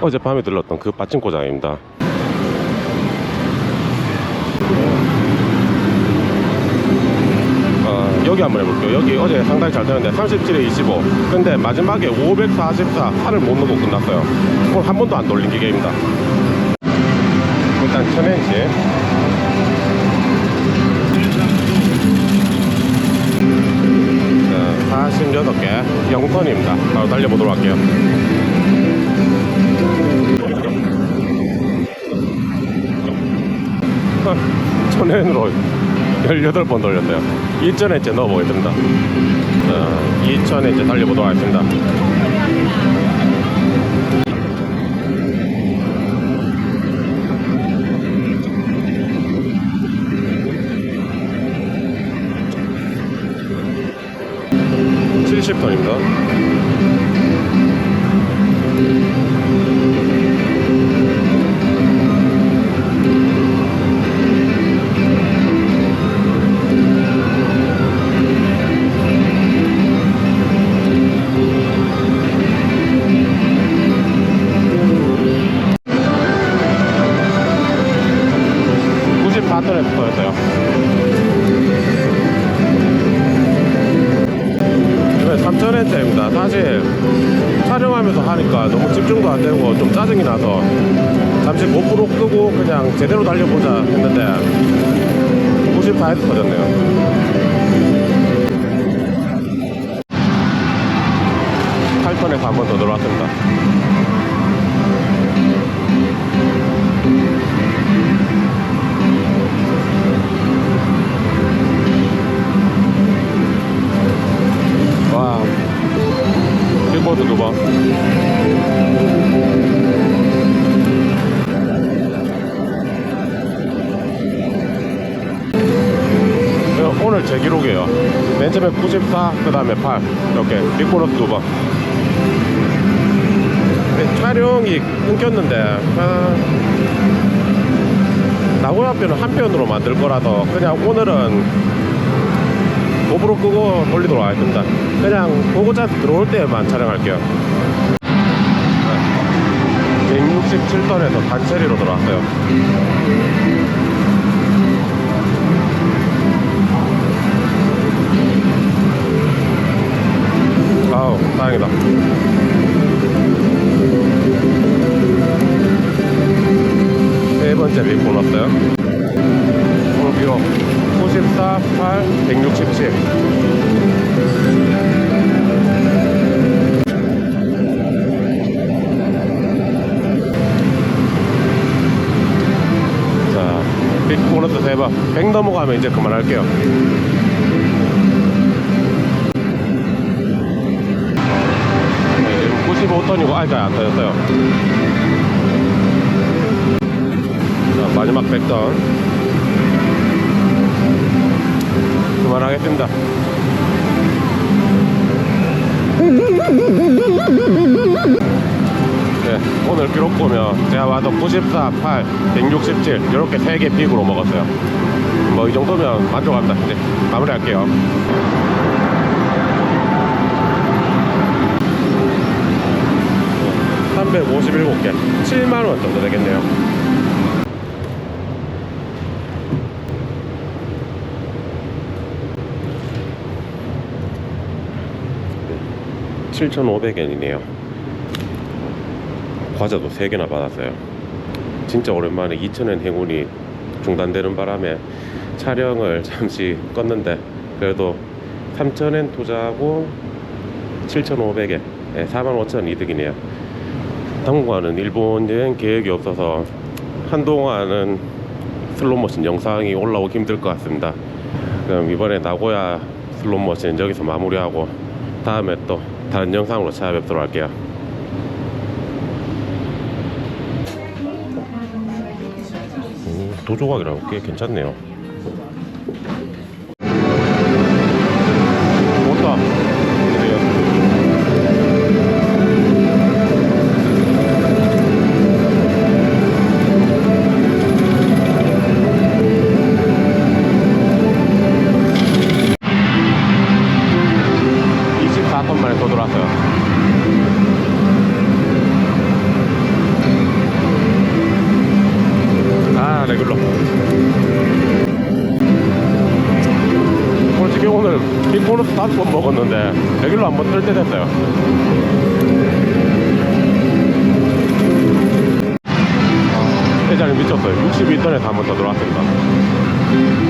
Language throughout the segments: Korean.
어젯밤에 들렀던 그 빠찡고장입니다. 어, 여기 한번 해볼게요. 여기 어제 상당히 잘 되는데 37에 25. 근데 마지막에 544 팔을 못 넣고 끝났어요. 오늘 한 번도 안 돌린 기계입니다. 일단 천엔시. 자, 48개 0턴입니다. 바로 달려보도록 할게요. 천엔으로 18번 돌렸어요. 2천엔째 넣어보겠습니다. 자, 2천엔째 달려보도록 하겠습니다. 칠십 톤입니다. 톤에서 터졌어요. 네, 3천엔대입니다. 사실 촬영하면서 하니까 너무 집중도 안 되고 좀 짜증이 나서 잠시 고프로 끄고 그냥 제대로 달려보자 했는데 94에서 터졌네요. 8톤에서 한 번 더 들어왔습니다. 오늘 제 기록이에요. 맨 처음에 94, 그 다음에 8. 이렇게 빅보드 두 번. 근데 촬영이 끊겼는데, 아, 나고야표는 한 편으로 만들 거라서 그냥 오늘은 고프로 끄고 돌리도록 하겠습니다. 그냥 보고자 들어올 때만 촬영할게요. 167ton에서 단체리로 들어왔어요. 다행이다. 세 번째 빅 보너스요. 오늘 비록 94, 8, 167. 자, 빅 보너스 세 번. 100 넘어가면 이제 그만할게요. 95톤이고 아직 안 터졌어요. 자, 마지막 100톤. 그만하겠습니다. 네, 오늘 기록 보면 제가 와서 94, 8, 167 이렇게 3개 픽으로 먹었어요. 뭐 이 정도면 만족합니다. 이제 마무리할게요. (357개) (7만원) 정도 되겠네요. (7,500엔이네요) 과자도 3개나 받았어요. 진짜 오랜만에 2,000엔 행운이 중단되는 바람에 촬영을 잠시 껐는데 그래도 3,000엔 투자하고 7,500엔 네, 45,000원 이득이네요 당분간은 일본 여행 계획이 없어서 한동안은 슬롯머신 영상이 올라오기 힘들 것 같습니다 그럼 이번에 나고야 슬롯머신 여기서 마무리하고 다음에 또 다른 영상으로 찾아뵙도록 할게요 오, 도조각이라고 꽤 괜찮네요. 네, 레귤러 솔직히 오늘 빅보너스 다섯 번 먹었는데 네 레귤러 한번 뜰 때 됐어요. 회장님 미쳤어요. 62톤에 한번 더 들어왔습니다.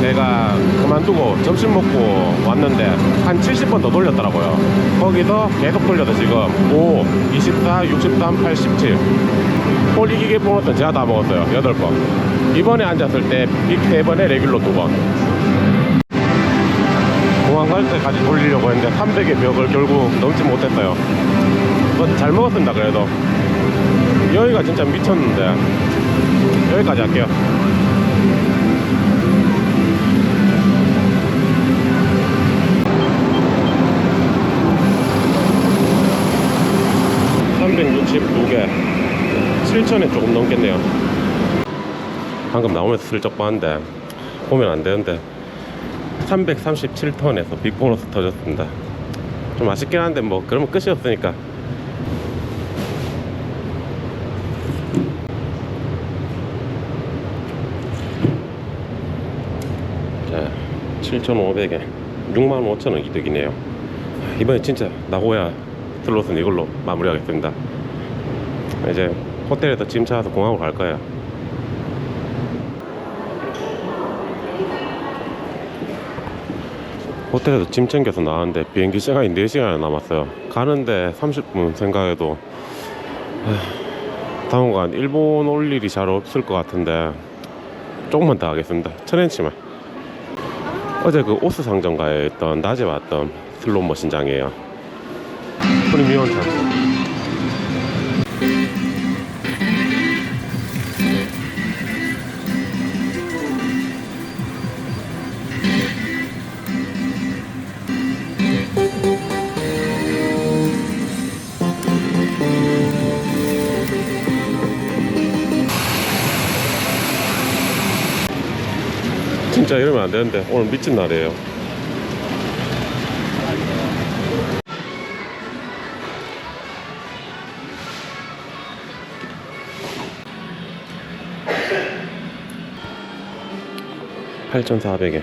제가 그만두고 점심 먹고 왔는데, 한 70번 더 돌렸더라고요. 거기서 계속 돌려서 지금 5, 24, 63, 87. 홀리기계 보너스는 제가 다 먹었어요. 8번. 이번에 앉았을 때 빅 3번에 레귤러 2번. 공항 갈 때까지 돌리려고 했는데 300의 벽을 결국 넘지 못했어요. 뭐잘 먹었습니다, 그래도. 여기가 진짜 미쳤는데. 여기까지 할게요. 7천에 조금 넘겠네요. 방금 나오면서 슬쩍 봤는데 보면 안 되는데 337톤에서 빅보너스 터졌습니다. 좀 아쉽긴 한데 뭐 그러면 끝이 없으니까. 자 7,500에 65,000원 이득이네요. 이번에 진짜 나고야 슬롯은 이걸로 마무리하겠습니다. 이제 호텔에서 짐 찾아서 공항으로 갈 거예요. 호텔에서 짐 챙겨서 나왔는데 비행기 시간이 4시간이 남았어요. 가는데 30분 생각해도 당분간 일본 올 일이 잘 없을 것 같은데 조금만 더 하겠습니다. 천엔치만 어제 그 오스 상점가에 있던 낮에 왔던 슬롯 머신장이에요. 프리미엄 찬스 진짜 이러면 안 되는데 오늘 미친 날이에요. (8,400에)